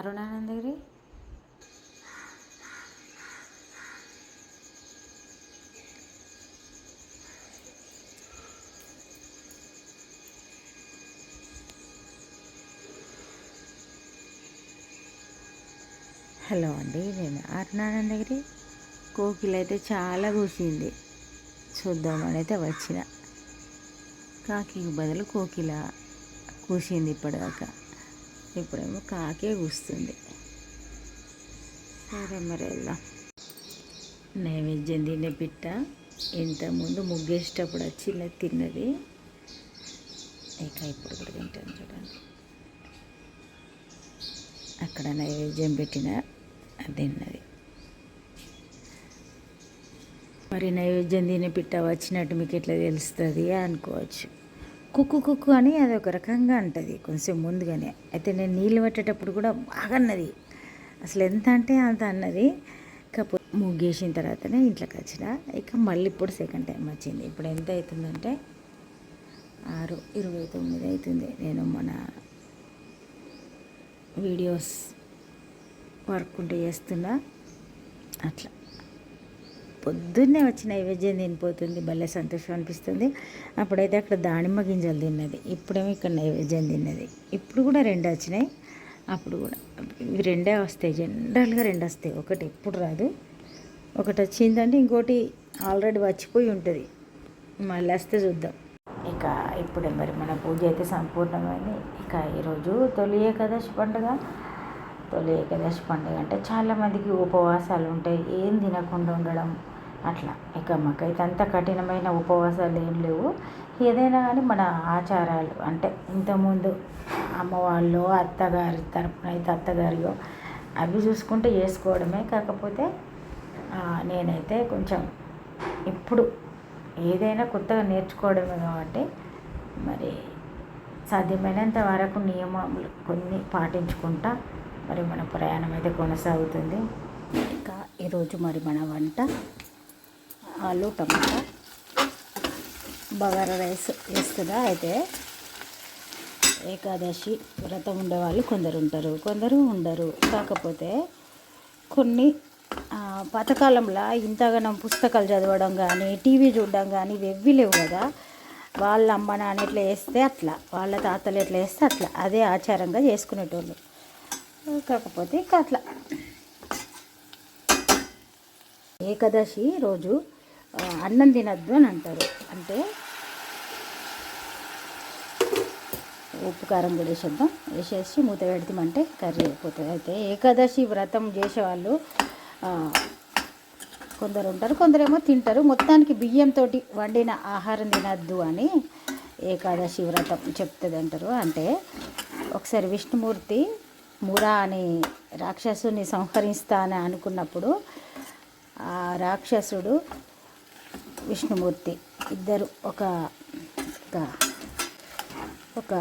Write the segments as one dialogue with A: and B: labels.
A: అరుణానందగిరి? Hello అండి నేను అరుణానందగిరి. కోకిల అయితే చాలా కూసింది. చూద్దామని అయితే వచ్చిన. కాకి బదులు కోకిల కూసింది ఇప్పటిదాకా. ఇప్పుడేమో కాకే కూస్తుంది. సరే మరి వెళ్దాం. నైవేద్యం తినే పిట్ట ఇంతకుముందు ముగ్గేసేటప్పుడు వచ్చింది తిన్నది. ఇక ఇప్పుడు కూడా తింటాను చూడండి. అక్కడ నైవేద్యం పెట్టిన అది తిన్నది. మరి నైవేద్యం తినే పిట్ట వచ్చినట్టు మీకు ఎట్లా తెలుస్తుంది అనుకోవచ్చు. కుక్కు కుక్కు అని అది ఒక రకంగా ఉంటుంది కొంచెం ముందుగానే. అయితే నేను నీళ్ళు పెట్టేటప్పుడు కూడా బాగా అన్నది. అసలు ఎంత అంటే అంత అన్నది. కాకపోతే ముగ్గేసిన తర్వాతనే ఇంట్లోకి వచ్చిన. ఇక మళ్ళీ ఇప్పుడు సెకండ్ టైం వచ్చింది. ఇప్పుడు ఎంత అవుతుందంటే ఆరు ఇరవై తొమ్మిది అవుతుంది. నేను మన వీడియోస్ వర్క్ ఉంటే చేస్తున్నా. అట్లా. పొద్దున్నే వచ్చి నైవేద్యం తినిపోతుంది. భలే సంతోషం అనిపిస్తుంది. అప్పుడైతే అక్కడ దానిమ్మ గింజలు తిన్నది. ఇప్పుడేమో ఇక్కడ నైవేద్యం తిన్నది. ఇప్పుడు కూడా రెండు వచ్చినాయి. అప్పుడు కూడా ఇవి రెండే వస్తాయి. జనరల్గా రెండు వస్తాయి. ఒకటి ఎప్పుడు రాదు. ఒకటి వచ్చిందంటే ఇంకోటి ఆల్రెడీ వచ్చిపోయి ఉంటుంది. మళ్ళీ వస్తే చూద్దాం. ఇక ఇప్పుడే మరి మన పూజ అయితే సంపూర్ణమైంది. ఇక ఈరోజు తొలి ఏకాదశి పండుగ. తొలి ఏకాదశి పండుగ అంటే చాలామందికి ఉపవాసాలు ఉంటాయి. ఏం తినకుండా ఉండడం అట్లా. ఇక మాకైతే అంత కఠినమైన ఉపవాసాలు ఏం లేవు. ఏదైనా కానీ మన ఆచారాలు అంటే ఇంతకుముందు అమ్మవాళ్ళు అత్తగారి తరపున అయితే అత్తగారియో అవి చూసుకుంటే చేసుకోవడమే కాకపోతే నేనైతే కొంచెం ఇప్పుడు ఏదైనా కొత్తగా నేర్చుకోవడమే కాబట్టి మరి సాధ్యమైనంత వరకు నియమాలు కొన్ని పాటించుకుంటా మరి మన ప్రయాణం అయితే కొనసాగుతుంది. ఇంకా ఈరోజు మరి మన వంట ఆలు టమాటా బగారా రైస్ వేస్తుందా అయితే? ఏకాదశి వ్రతం ఉండేవాళ్ళు కొందరు ఉంటారు. కొందరు ఉండరు. కాకపోతే కొన్ని పథకాలంలో పాతకాలంలో ఇంతగానం పుస్తకాలు చదవడం కానీ టీవీ చూడడం కానీ ఇవి లేవు కదా. వాళ్ళ అమ్మ నాన్న ఎట్లా వేస్తే అట్లా. వాళ్ళ తాతలు ఎట్లా వేస్తే అట్లా. అదే ఆచారంగా చేసుకునేటోళ్ళు. కాకపోతే ఇక అట్లా. ఏకాదశి రోజు అన్నం తినద్దు అని అంటారు. అంటే ఉప్పు కారం కూడా వేసేద్దాం వేసేసి మూత పెడతామంటే కర్రీ అయిపోతుంది. అయితే ఏకాదశి వ్రతం చేసేవాళ్ళు కొందరు ఉంటారు కొందరేమో తింటారు. మొత్తానికి బియ్యంతో వండిన ఆహారం తినద్దు అని ఏకాదశి వ్రతం చెప్తుంది అంటారు. అంటే ఒకసారి విష్ణుమూర్తి మురా అని రాక్షసుని సంహరిస్తా అని అనుకున్నప్పుడు ఆ రాక్షసుడు విష్ణుమూర్తి ఇద్దరు ఒక ఒక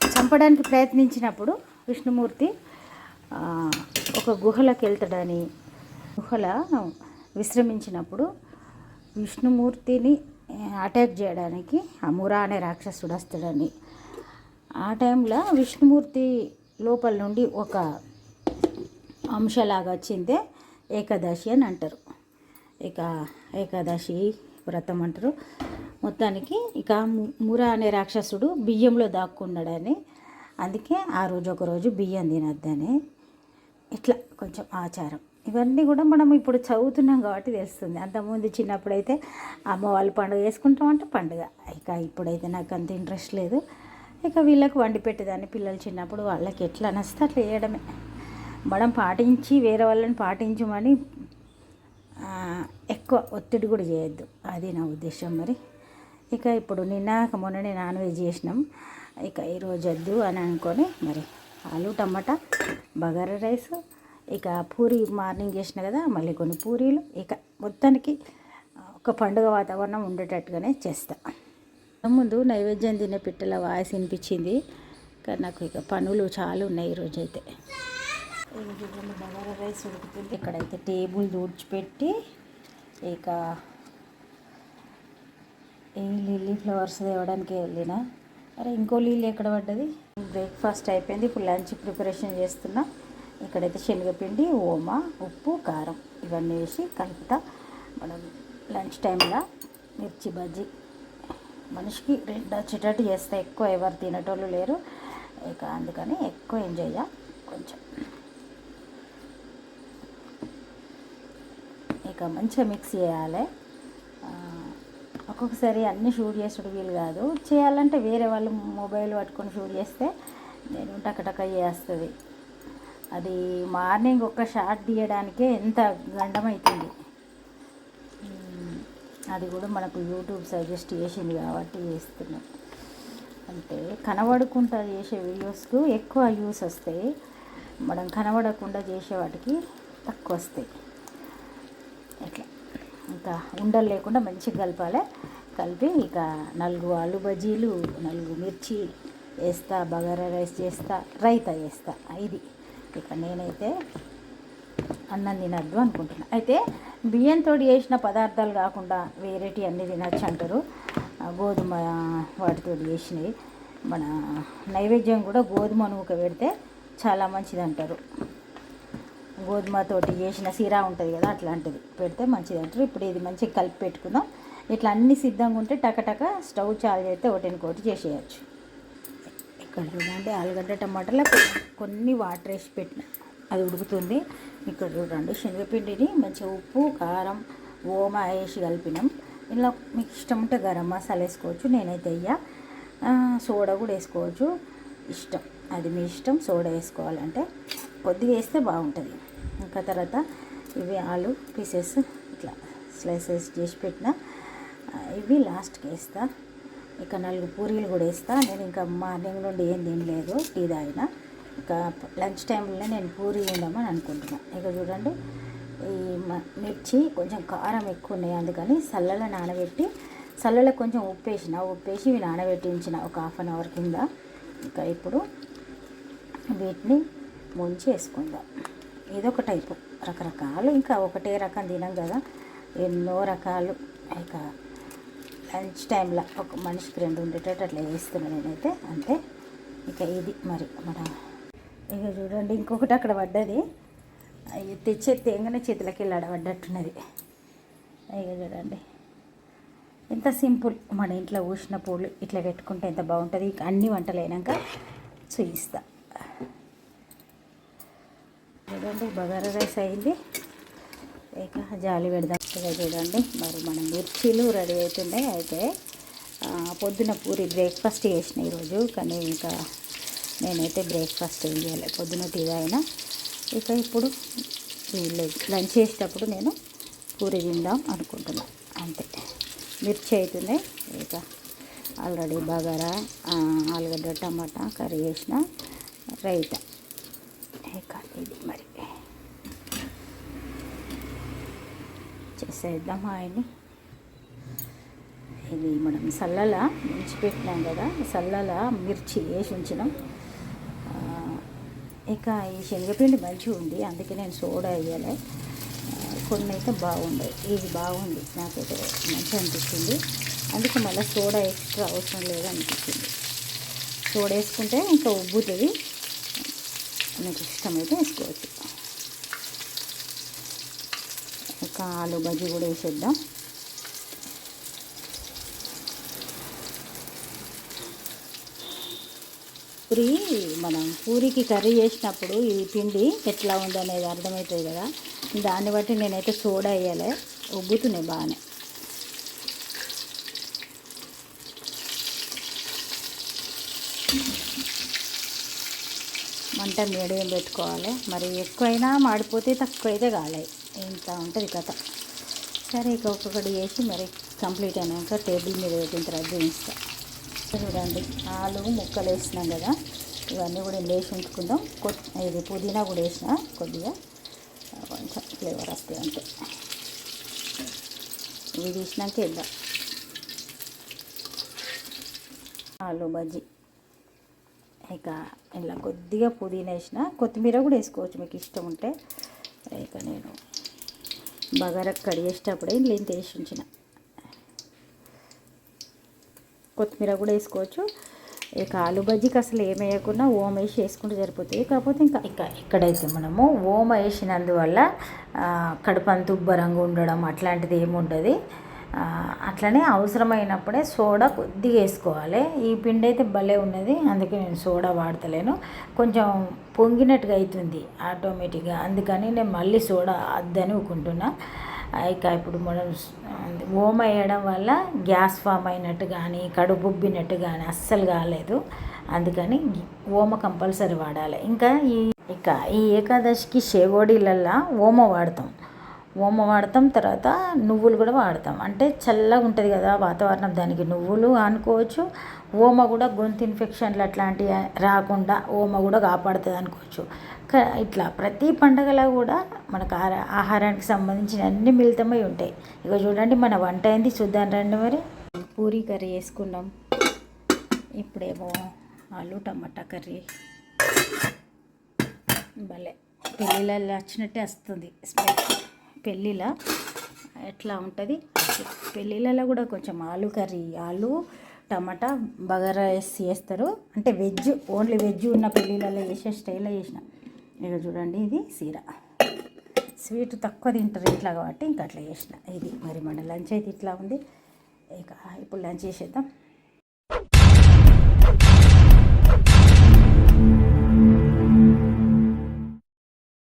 A: చంపడానికి ప్రయత్నించినప్పుడు విష్ణుమూర్తి ఒక గుహలోకి వెళ్తాడని గుహల విశ్రమించినప్పుడు విష్ణుమూర్తిని అటాక్ చేయడానికి అమురా అనే రాక్షసుడు వస్తాడని. ఆ టైంలో విష్ణుమూర్తి లోపల నుండి ఒక అంశలాగా వచ్చిందే ఏకాదశి అని అంటారు. ఇక ఏకాదశి వ్రతం అంటారు. మొత్తానికి ఇక ముర అనే రాక్షసుడు బియ్యంలో దాక్కున్నాడని అందుకే ఆ రోజు ఒకరోజు బియ్యం తినద్దని. ఇట్లా కొంచెం ఆచారం. ఇవన్నీ కూడా మనం ఇప్పుడు చదువుతున్నాం కాబట్టి తెలుస్తుంది. అంతకుముందు చిన్నప్పుడైతే అమ్మ వాళ్ళు పండుగ చేసుకుంటామంటే పండుగ. ఇక ఇప్పుడైతే నాకు అంత ఇంట్రెస్ట్ లేదు. ఇక వీళ్ళకి వండి పెట్టేదాన్ని. పిల్లలు చిన్నప్పుడు వాళ్ళకి ఎట్లా నస్తే అట్లా చేయడమే. మనం పాటించి వేరే వాళ్ళని పాటించమని ఎక్కువ ఒత్తిడి కూడా చేయొద్దు. అది నా ఉద్దేశం మరి. ఇక ఇప్పుడు నిన్నాక మొన్ననే నాన్ వెజ్ చేసినాం. ఇక ఈరోజు వద్దు అని అనుకొని మరి ఆలు టమాటా బగారా రైస్ ఇక పూరి మార్నింగ్ చేసిన కదా మళ్ళీ కొన్ని పూరీలు ఇక మొత్తానికి ఒక పండుగ వాతావరణం ఉండేటట్టుగానే చేస్తా. ముందు నైవేద్యం తినే పిట్టల వాయిస్ వినిపించింది. కానీ నాకు ఇక పనులు చాలా ఉన్నాయి ఈరోజు అయితే బగారా రైస్ ఉడుకుతుంది. ఇక్కడైతే టేబుల్ దూడ్చిపెట్టి ఇక ఈ లిల్లీ ఫ్లవర్స్ తేవడానికి వెళ్ళిన. అరే ఇంకో లిల్లీ ఎక్కడ పడ్డది? బ్రేక్ఫాస్ట్ అయిపోయింది. ఇప్పుడు లంచ్ ప్రిపరేషన్ చేస్తున్నా. ఇక్కడైతే శనగపిండి ఓమ ఉప్పు కారం ఇవన్నీ వేసి కలుపుతా. మనం లంచ్ టైంలో మిర్చి బజ్జీ. మనిషికి రెండు వచ్చేటట్టు చేస్తే ఎక్కువ ఎవరు తినేటోళ్ళు లేరు. ఇక అందుకని ఎక్కువ ఎంజాయ్ చేయ కొంచెం. ఇంకా మంచిగా మిక్స్ చేయాలి. ఒక్కొక్కసారి అన్నీ షూట్ చేసుడు వీలు కాదు. చేయాలంటే వేరే వాళ్ళు మొబైల్ పట్టుకొని షూట్ చేస్తే నేను టకటక చేస్తుంది. అది మార్నింగ్ ఒక షార్ట్ తీయడానికే ఎంత గండమవుతుంది అది కూడా మనకు యూట్యూబ్ సజెస్ట్ చేసింది కాబట్టి చేస్తున్నాం. అంటే కనబడకుండా చేసే వీడియోస్కు ఎక్కువ యూస్ వస్తాయి. మనం కనబడకుండా చేసే వాటికి తక్కువ వస్తాయి. ఇట్లా ఇంకా ఉండలు లేకుండా మంచిగా కలపాలి. కలిపి ఇక నలుగు ఆలు బజ్జీలు నలుగు మిర్చి వేస్తా బగారా రైస్ చేస్తా రైతా చేస్తా. ఇది. ఇక నేనైతే అన్నం తినద్దు అనుకుంటున్నా. అయితే బియ్యంతో చేసిన పదార్థాలు కాకుండా వేరేటి అన్నీ తినచ్చు అంటారు. గోధుమ వాటితో చేసినవి. మన నైవేద్యం కూడా గోధుమ నూక పెడితే చాలా మంచిది అంటారు. గోధుమతోటి చేసిన సిరా ఉంటుంది కదా అట్లాంటిది పెడితే మంచిది అంటారు. ఇప్పుడు ఇది మంచిగా కలిపి పెట్టుకుందాం. ఇట్లా అన్ని సిద్ధంగా ఉంటే టకటక స్టవ్ చాలు చేస్తే ఒకటిని చేసేయచ్చు. ఇక్కడ చూడండి ఆలుగడ్డ టమాటాలో కొన్ని వాటర్ వేసి పెట్టిన అది ఉడుకుతుంది. ఇక్కడ చూడండి శనగపిండిని మంచిగా ఉప్పు కారం ఓమ వేసి కలిపినాం. ఇలా మీకు ఇష్టం ఉంటే గరం మసాలా వేసుకోవచ్చు నేనైతే అయ్యా సోడా కూడా వేసుకోవచ్చు. ఇష్టం అది మీ ఇష్టం సోడా వేసుకోవాలంటే. కొద్దిగా వేస్తే బాగుంటుంది. ఇంకా తర్వాత ఇవి ఆలు పీసెస్ ఇట్లా స్లైసెస్ చేసి పెట్టిన. ఇవి లాస్ట్కి వేస్తా. ఇక నాలుగు పూరీలు కూడా వేస్తా. నేను ఇంకా మార్నింగ్ నుండి ఏం తినలేదు టీ తాగిన. ఇక లంచ్ టైంలో నేను పూరీ తిందామని అనుకుంటున్నా. ఇక చూడండి ఈ మిర్చి కొంచెం కారం ఎక్కువ ఉన్నాయి అందుకని సల్లల నానబెట్టి సల్లలో కొంచెం ఉప్పు వేసిన. ఉప్పు వేసి ఇవి నానబెట్టించిన ఒక హాఫ్ అన్ అవర్ కింద. ఇంకా ఇప్పుడు వీటిని ముంచి వేసుకుందాం ఇదొక టైపు. రకరకాలు ఇంకా ఒకటే రకం తినం కదా. ఎన్నో రకాలు. ఇక లంచ్ టైంలో ఒక మనిషికి రెండు ఉండేటట్టు అట్లా వేస్తున్నాను నేనైతే. అంతే. ఇక ఇది మరి మన ఇక చూడండి ఇంకొకటి అక్కడ పడ్డది. అవి తెచ్చే తేంగనే చేతులకి వెళ్ళి పడ్డట్టున్నది ఇక చూడండి. ఎంత సింపుల్. మన ఇంట్లో ఊసిన పూలు ఇట్లా పెట్టుకుంటే ఎంత బాగుంటుంది. ఇక అన్ని వంటలు అయినాక చూయిస్తా. చూడండి బగారా రైస్ అయింది. ఇక జాలి పెడదాం. చూడండి మరి మన మిర్చీలు రెడీ అవుతున్నాయి. అయితే పొద్దున పూరి బ్రేక్ఫాస్ట్ చేసిన ఈరోజు కానీ ఇంకా నేనైతే బ్రేక్ఫాస్ట్ ఏం చేయాలి. పొద్దున టీ అయినా ఇక ఇప్పుడు లంచ్ చేసేటప్పుడు నేను పూరి తిందాం అనుకుంటున్నాను అంతే. మిర్చి అవుతుంది ఇక ఆల్రెడీ బగారా ఆలుగడ్డ టమాటా కర్రీ చేసిన రైతా. ఇది మరి. చేసేద్దాం ఆయన్ని? ఇది మనం సల్లల ముంచి పెట్టినాం కదా సల్లల మిర్చి వేసి ఉంచినాం. ఇక ఈ శనగపిండి మంచిగా ఉంది అందుకే నేను సోడా వేయాలి. కొన్ని అయితే బాగుండే ఇది బాగుంది నాకైతే మంచిగా అనిపించింది అందుకే మళ్ళీ సోడా ఎక్స్ట్రా అవసరం లేదు అనిపించింది సోడా వేసుకుంటే ఇంకా ఉబ్బుతుంది. మీకు ఇష్టమైతే వేసుకోవచ్చు. ఒక ఆలు బజ్జీ కూడా వేసేద్దాం. పూరి మనం పూరికి కర్రీ చేసినప్పుడు ఈ పిండి ఎట్లా ఉందనేది అర్థమవుతుంది కదా. దాన్ని బట్టి నేనైతే సోడా వేయాలి. ఉబ్బుతున్నాయి బాగానే. మంట మీడియం పెట్టుకోవాలి. మరి ఎక్కువైనా మాడిపోతే తక్కువైతే కాలే. ఇంత ఉంటుంది కథ. సరే ఇక ఒక్కొక్కటి వేసి మరి కంప్లీట్ అయినాక టేబుల్ మీద పెట్టిన తర్వాత చూపిస్తా. చూడండి ఆలు ముక్కలు వేసినాం కదా. ఇవన్నీ కూడా వేసి ఉంచుకుందాం. కొత్ ఇది పుదీనా కూడా వేసిన కొద్దిగా. కొంచెం ఫ్లేవర్ వస్తుంది అంతే. ఇవి తీసినాక వేద్దాం. ఆలు బజ్జీ. ఇక ఇలా కొద్దిగా పుదీనా వేసిన కొత్తిమీర కూడా వేసుకోవచ్చు మీకు ఇష్టం ఉంటే. ఇక నేను బగారా కడిగేసేటప్పుడే ఇంట్లో ఇంత వేసి ఉంచిన. కొత్తిమీర కూడా వేసుకోవచ్చు. ఇక ఆలు బజ్జీకి అసలు ఏం వేయకుండా ఓమ వేసి వేసుకుంటే సరిపోతుంది కాకపోతే ఇంకా ఇక ఇక్కడైతే మనము ఓమ వేసినందువల్ల ఆ, కడుపంత ఉబ్బరంగా ఉండడం అట్లాంటిది ఏముండదు ఉండదు. అట్లనే అవసరమైనప్పుడే సోడా కొద్దిగా వేసుకోవాలి. ఈ పిండి అయితే భలే ఉన్నది అందుకే నేను సోడా వాడతలేను. కొంచెం పొంగినట్టుగా అవుతుంది ఆటోమేటిక్గా. అందుకని నేను మళ్ళీ సోడా అద్దని ఒకుంటున్నా ఇక ఇప్పుడు మనం ఓమ వేయడం వల్ల గ్యాస్ ఫామ్ అయినట్టు కానీ కడుపు ఉబ్బినట్టు కానీ అస్సలు కాలేదు. అందుకని ఓమ కంపల్సరీ వాడాలి. ఇంకా ఈ ఇక ఈ ఏకాదశికి షేగోడీలల్లా ఓమ వాడతాం. ఓమ వాడతాం తర్వాత నువ్వులు కూడా వాడతాం. అంటే చల్లగా ఉంటుంది కదా వాతావరణం దానికి. నువ్వులు అనుకోవచ్చు ఓమ కూడా గొంతు ఇన్ఫెక్షన్లు అట్లాంటివి రాకుండా ఓమ కూడా కాపాడుతుంది అనుకోవచ్చు. క- ఇట్లా ప్రతి పండగలో కూడా మనకు ఆహార ఆహారానికి సంబంధించిన అన్ని మిళితమై ఉంటాయి. ఇక చూడండి మన వంట అయింది. చూద్దాం రండి మరి. పూరీ కర్రీ వేసుకున్నాం ఇప్పుడేమో ఆలు టమాటా కర్రీ. భలే. పెళ్ళిళ్ళలో వచ్చినట్టే వస్తుంది. స్మెల్. పెళ్ళిళ్ళ ఎట్లా ఉంటుంది? పెళ్ళిళ్ళలో కూడా కొంచెం ఆలు కర్రీ ఆలు టమాటా బగారా వేసి చేస్తారు. అంటే వెజ్ ఓన్లీ వెజ్ ఉన్న పెళ్ళిళ్ళలో చేసే స్టైల్లో చేసిన. ఇక చూడండి ఇది సీర. స్వీట్ తక్కువ తింటారు ఇట్లా కాబట్టి ఇంకా అట్లా చేసిన. ఇది మరి మన లంచ్ అయితే ఇట్లా ఉంది. ఇక ఇప్పుడు లంచ్ చేసేద్దాం.